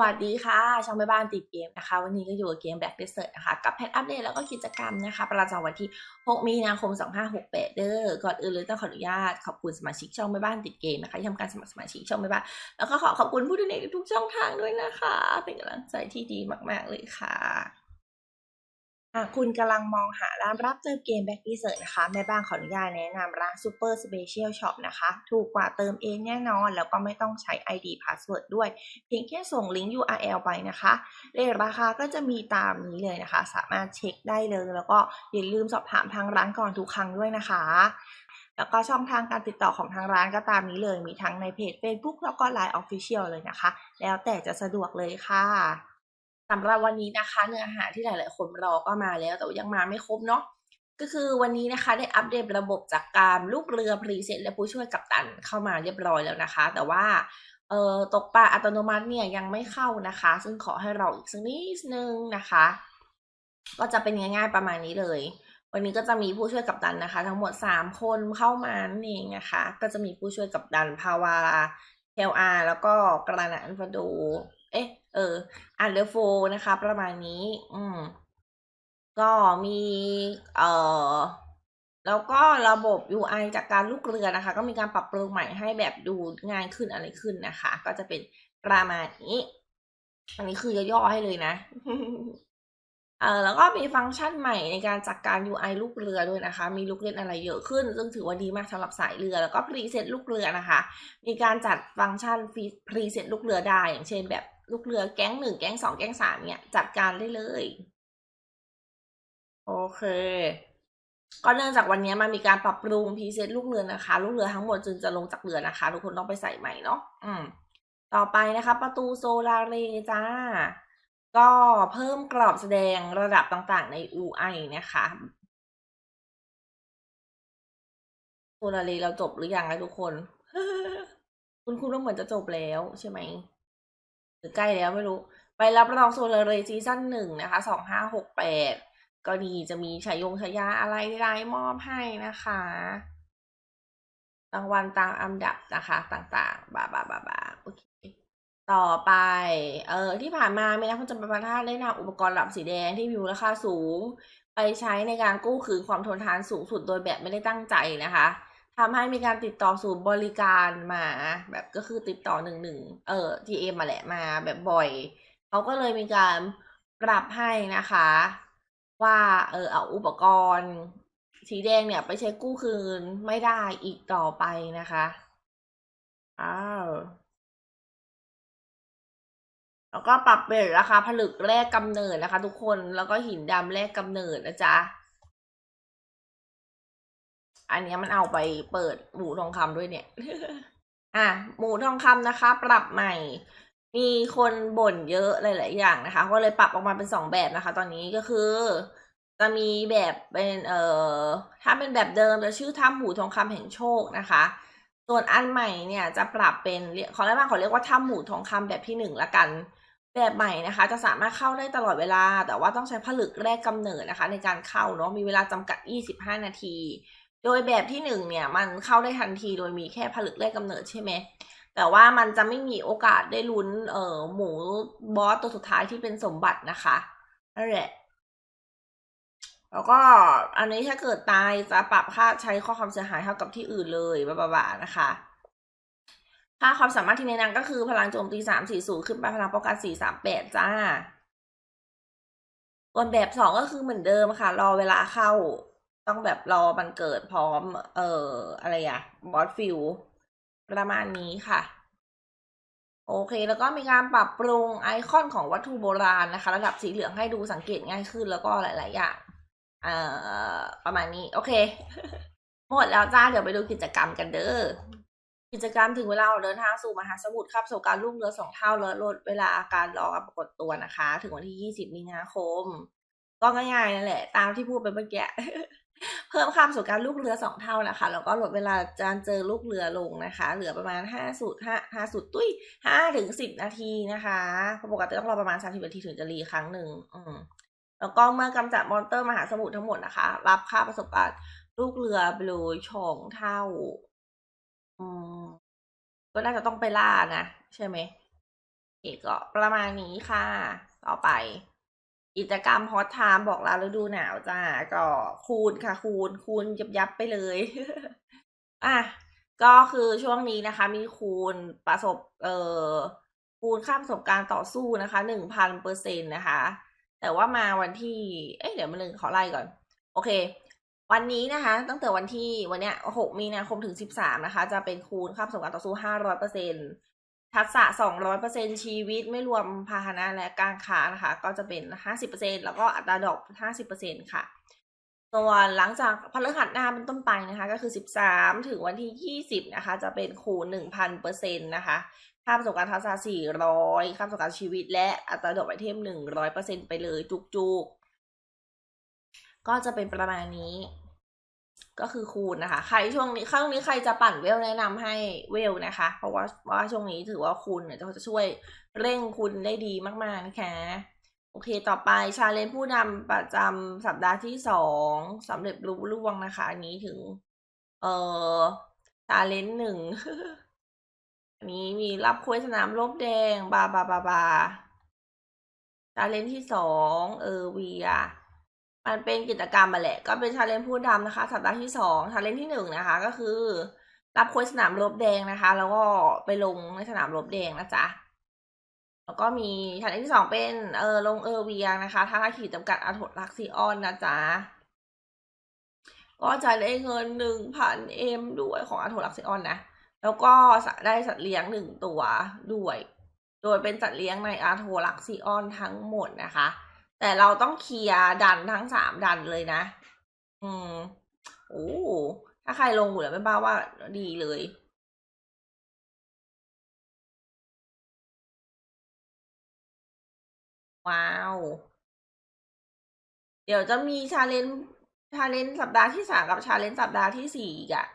วัสดีค่ะ ช่องแม่บ้านติดเกมนะคะ วันนี้ก็อยู่กับเกม Black Desert นะคะ กับแพทอัปเดตแล้วก็กิจกรรมนะคะ ประจำวันที่ 6 มีนาคม 2568 เด้อก่อนอื่นเลยต้องขออนุญาตขอบคุณสมาชิกช่องแม่บ้านติดเกมนะคะที่ทำการสมัครสมาชิกช่องแม่บ้าน แล้วก็ขอขอบคุณผู้ดูในทุกช่องทางด้วยนะคะ เป็นกำลังใจที่ดีมาก ๆ เลยค่ะ หากคุณกำลังมองหาร้านรับเติมเกมแบ็กดีเซอร์นะคะ แม่บ้านขออนุญาตแนะนำร้าน Super Special Shop นะคะ ถูกกว่าเติมเองแน่นอน แล้วก็ไม่ต้องใช้ ID Password ด้วย เพียงแค่ส่งลิงก์ URL ไปนะคะเลทราคาก็จะมีตามนี้เลยนะคะ สามารถเช็คได้เลย แล้วก็อย่าลืมสอบถามทางร้านก่อนทุกครั้งด้วยนะคะแล้วก็ช่องทางการติดต่อของทางร้านก็ตามนี้เลย มีทั้งในเพจ Facebook แล้วก็ Line Official เลยนะคะ แล้วแต่จะสะดวกเลยค่ะ สำหรับวันนี้นะคะ เนื้อหาที่หลาย ๆ คนรอก็มาแล้วแต่ว่ายังมาไม่ครบเนาะก็คือวันนี้นะคะได้อัปเดตระบบจากการลูกเรือพรีเซตและผู้ช่วยกัปตันเข้ามาเรียบร้อยแล้วนะคะ แต่ว่าเอ่อตกปลาอัตโนมัติเนี่ยยังไม่เข้านะคะ ซึ่งขอให้รออีกสักนิดนึงนะคะ ก็จะเป็นง่ายๆประมาณนี้เลย วันนี้ก็จะมีผู้ช่วยกัปตันนะคะ ทั้งหมด 3 คนเข้ามานั่นเองนะคะ ก็จะมีผู้ช่วยกัปตันภาวาเทลอาแล้วก็กระนันฟาโดเอ๊ะ เอออันเดอร์โฟนะคะ ประมาณนี้ อืม ก็มี เอ่อแล้วก็ระบบ UI จากการลูกเรือนะคะ ก็มีการปรับปรุงใหม่ให้แบบดูง่ายขึ้นอะไรขึ้นนะคะ ก็จะเป็นประมาณนี้ อันนี้คือย่อๆให้เลยนะเออแล้วก็มีฟังก์ชันใหม่ในการจัดการ UI ลูกเรือด้วยนะคะ มีลูกเล่นอะไรเยอะขึ้น ซึ่งถือว่าดีมากสำหรับสายเรือ แล้วก็พรีเซตลูกเรือนะคะ มีการจัดฟังก์ชันพรีเซตลูกเรือได้ อย่างเช่นแบบ ลูกเรือแก๊งหนึ่งแก๊งสองแก๊งสามเนี่ยจัดการได้เลย โอเค ก็เนื่องจากวันนี้มันมีการปรับปรุงพีเซตลูกเรือนะคะ ลูกเรือทั้งหมดจึงจะลงจากเรือนะคะ ทุกคนต้องไปใส่ใหม่เนาะอืม ต่อไปนะคะ ประตูโซลาเรจ้า ก็เพิ่มกรอบแสดงระดับต่างๆใน UI นะคะโซลาเรเราจบหรือยังนะทุกคน คุณคุณว่าเหมือนจะจบแล้วใช่ไหม รือใกล้แล้วไม่รู้ไปรับรองโซลเรซีซั่นหนึ่งนะคะสองห้าหกแปดก็ดีจะมีฉายงฉายาอะไรรายมอบให้นะคะรางวัลตามอันดับนะคะต่างๆ บาบาบาบาโอเคต่อไป เออที่ผ่านมามีนักพัฒนประเทศได้นำอุปกรณ์หลับสีแดงที่มีมูลค่าสูง ไปใช้ในการกู้คืนความทนทานสูงสุดโดยแบบไม่ได้ตั้งใจนะคะ ทำให้มีการติดต่อศูนย์บริการมา แบบก็คือติดต่อหนึ่งหนึ่งเออทีเอ็มมาแหละมาแบบบ่อยเขาก็เลยมีการปรับให้นะคะ ว่าเออเอาอุปกรณ์ สีแดงเนี่ยไปใช้กู้คืนไม่ได้อีกต่อไปนะคะอ้าวแล้วก็ปรับเปลี่ยนราคาผลึกแรกกำเนิดนะคะ ทุกคนแล้วก็หินดำแรกกำเนิดนะจ๊ะ อันนี้มันเอาไปเปิดหมูทองคำด้วยเนี่ย อะหมูทองคำนะคะ ปรับใหม่ มีคนบ่นเยอะหลายๆอย่างนะคะ ก็เลยปรับออกมาเป็นสองแบบนะคะ ตอนนี้ก็คือ จะมีแบบเป็นเอ่อถ้าเป็นแบบเดิมจะชื่อถ้ำหมูทองคำแห่งโชคนะคะ ส่วนอันใหม่เนี่ยจะปรับเป็นขอเรียกว่าขอเรียกว่าถ้ำหมูทองคำแบบที่หนึ่งละกันแบบใหม่นะคะจะสามารถเข้าได้ตลอดเวลา แต่ว่าต้องใช้ผลึกแรกกำเนิดนะคะ ในการเข้าเนาะมีเวลาจำกัด 25 นาที โดยแบบที่หนึ่งเนี่ยมันเข้าได้ทันทีโดยมีแค่ผลึกแรกกำเนิดใช่ไหมแต่ว่ามันจะไม่มีโอกาสได้ลุ้นเอ่อหมูบอสตัวสุดท้ายที่เป็นสมบัตินะคะนั่นแหละแล้วก็อันนี้ถ้าเกิดตายจะปรับค่าใช้ข้อความเสียหายเท่ากับที่อื่นเลยบ้าๆนะคะค่าความสามารถที่ในนั้นก็คือพลังโจมตีสามสี่ศูนย์ขึ้นไปพลังป้องกันสี่สามแปดจ้าส่วนแบบสองก็คือเหมือนเดิมค่ะ รอเวลาเข้า ต้องแบบรอมันเกิดพร้อม เอ่อ อะไรอะบอสฟิลประมาณนี้ค่ะ โอเค แล้วก็มีการปรับปรุงไอคอนของวัตถุโบราณนะคะ ระดับสีเหลืองให้ดูสังเกตง่ายขึ้นแล้วก็หลาย ๆ อย่างเอ่อประมาณนี้ โอเค หมดแล้วจ้า เดี๋ยวไปดูกิจกรรมกันเด้อกิจกรรมถึงเวลาเดินทางสู่มหาสมุทรครับสู่การลุ่งเรือสองเท่าล้วลดเวลาการรอปรากฏตัวนะคะ ถึงวันที่20มีนาคม ก็ง่ายๆนั่นแหละ ตามที่พูดไปเมื่อกี้ เพิ่มความสู่การลูกเรือสองเท่านะคะแล้วก็ลดเวลาการเจอลูกเรือลงนะคะ เหลือประมาณห้าสุดห้าห้าสุดตุ้ยห้าถึงสิบนาทีนะคะปกติต้องรอประมาณสามสิบนาทีถึงจะรีครั้งหนึ่งอืมแล้วก็เมื่อกำจัดมอนเตอร์มหาสมุทรทั้งหมดนะคะ รับค่าประสบการณ์ลูกเรือไปเลยสองเท่า อืมก็น่าจะต้องไปล่านะ ใช่ไหมเอกก็ประมาณนี้ค่ะ ต่อไป กิจกรรมฮอตไทม์บอกลาฤดูหนาวจ้าก็คูณค่ะคูณคูณยับยับไปเลย อะก็คือช่วงนี้นะคะ มีคูณประสบเอ่อคูณค่ามประสบการณ์ต่อสู้นะคะหนึ่งพันเปอร์เซ็นต์นะคะ แต่ว่ามาวันที่ เอ๊ะเดี๋ยวมาหนึ่งขอไล่ก่อน โอเค วันนี้นะคะ ตั้งแต่วันที่วันเนี้ยหกมีนาคมถึงสิบสามนะคะ จะเป็นคูณค่ามประสบการณ์ต่อสู้ห้าร้อยเปอร์เซ็นต์ ทักษะสองร้อยเปอร์เซ็นชีวิตไม่รวมพาหนะและการค้านะคะ ก็จะเป็นห้าสิบเปอร์เซ็นแล้วก็อัตราดอกห้าสิบเปอร์เซ็นค่ะ ส่วนหลังจากพฤหัสหน้าเป็นต้นไปนะคะ ก็คือ 13 ถึงวันที่ 20 นะคะ จะเป็นคูณ1,000เปอร์เซ็นต์นะคะค่าประสบการณ์ทักษะ 400 ค่าประสบการณ์ชีวิต และอัตราดอกไอเทม 100เปอร์เซ็นต์ไปเลยจุกๆ ก็จะเป็นประมาณนี้ ก็คือคูณนะคะ ใครช่วงนี้ช่วงนี้ใครจะปั่นเวลแนะนำให้เวลนะคะ เพราะว่าว่าช่วงนี้ถือว่าคูณเนี่ยจะช่วยเร่งคุณได้ดีมากๆนะคะโอเค ต่อไปชาเลนจ์ผู้นำประจำสัปดาห์ที่สองสำเร็จรู้ล่วงนะคะ อันนี้ถึง เอ่อชาเลนจ์หนึ่งอันนี้มีรับคุยสนามรบแดง บาบาบาบาชาเลนจ์ที่สองเออวีอะ มันเป็นกิจกรรมมาแหละ ก็เป็นชาเลนจ์ผู้นำนะคะ สัปดาห์ที่สองชาเลนจ์ที่หนึ่งนะคะ ก็คือ รับคุยสนามรบแดงนะคะ แล้วก็ไปลงในสนามรบแดงนะจ๊ะแล้วก็มีชาเลนจ์ที่สองเป็นเออลงเออเวียนะคะท่าขีดจำกัดอาถรลักซิออนนะจ๊ะก็จะได้เงินหนึ่งพันเอ็มด้วยของอาถรลักซิออนนะแล้วก็ได้สัตว์เลี้ยงหนึ่งตัวด้วย โดยเป็นสัตว์เลี้ยงในอาโทลักซิออนทั้งหมดนะคะ แต่เราต้องเคลียร์ดันทั้งสามดันเลยนะ อืมโอ้ถ้าใครลงอยู่แล้วไม่บ้าว่าดีเลย ว้าว เดี๋ยวจะมีชาเลนจ์ชาเลนจ์สัปดาห์ที่สามกับชาเลนจ์สัปดาห์ที่สี่อีกอะ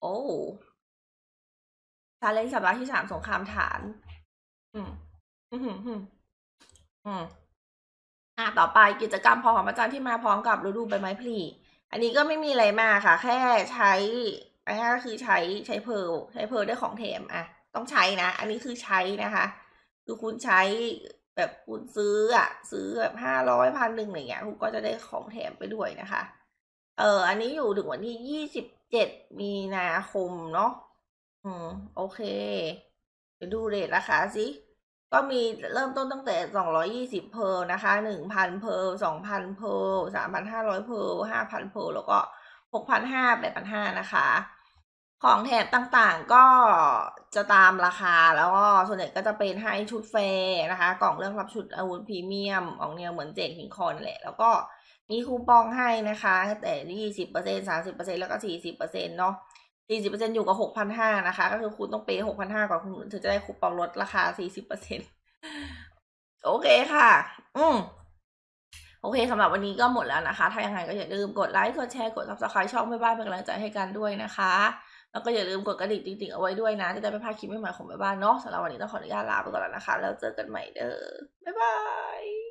โอ้ชาเลนจ์สัปดาห์ที่สามสงครามฐาน อืม อืมอืมอืม อะต่อไปกิจกรรมพอของอาจารย์ที่มาพร้อมกับฤดูใบไม้ผลิอันนี้ก็ไม่มีอะไรมากค่ะ แค่ใช้อันนี้ก็คือใช้ใช้เพลใช้เพลได้ของแถมอะ ต้องใช้นะ อันนี้คือใช้นะคะ คือคุณใช้แบบคุณซื้ออะ ซื้อแบบห้าร้อยพันหนึ่งอะไรเงี้ยคุณก็จะได้ของแถมไปด้วยนะคะ เอออันนี้อยู่ถึงวันที่ยี่สิบเจ็ดมีนาคมเนาะอืมโอเคเดี๋ยวดูเรทราคาสิ ก็มีเริ่มต้นตั้งแต่สองร้อยี่สิบเพลนะคะหนึ่งพันเพลสองพันเพลสามพันห้าร้อยเพลห้าพันเพลแล้วก็หกพันห้าแปดพันห้านะคะ ของแถมต่างๆก็จะตามราคาแล้วก็ส่วนใหญ่ก็จะเป็นให้ชุดแฟรนะคะ กล่องเรื่องรับชุดอาวุธพรีเมียมออกแนวเหมือนเจกหิงคอนแหละ แล้วก็มีคูปองให้นะคะ แต่ยี่สิบเปอร์เซ็นสามสิบเปอร์เซ็นแล้วก็สี่สิบเปอร์เซ็นเนาะ สี่สิบเปอร์เซ็นอยู่กับหกพันห้านะคะ ก็คือคุณต้องเปย์หกพันห้าก่อนคุณถึงจะได้คูปองลดราคาสี่สิบเปอร์เซ็นโอเคค่ะ อืมโอเคสำหรับวันนี้ก็หมดแล้วนะคะ ถ้ายังไงก็อย่าลืมกดไลค์ กดแชร์ กด subscribe ช่องแม่บ้านเป็นกำลังใจให้กันด้วยนะคะ แล้วก็อย่าลืมกดกระดิ่งติ๊งๆเอาไว้ด้วยนะ จะได้ไม่พลาดคลิปใหม่ๆของแม่บ้านเนาะสำหรับวันนี้ต้องขออนุญาตลาไปก่อนแล้วนะคะ แล้วเจอกันใหม่เด้อ บ๊ายบาย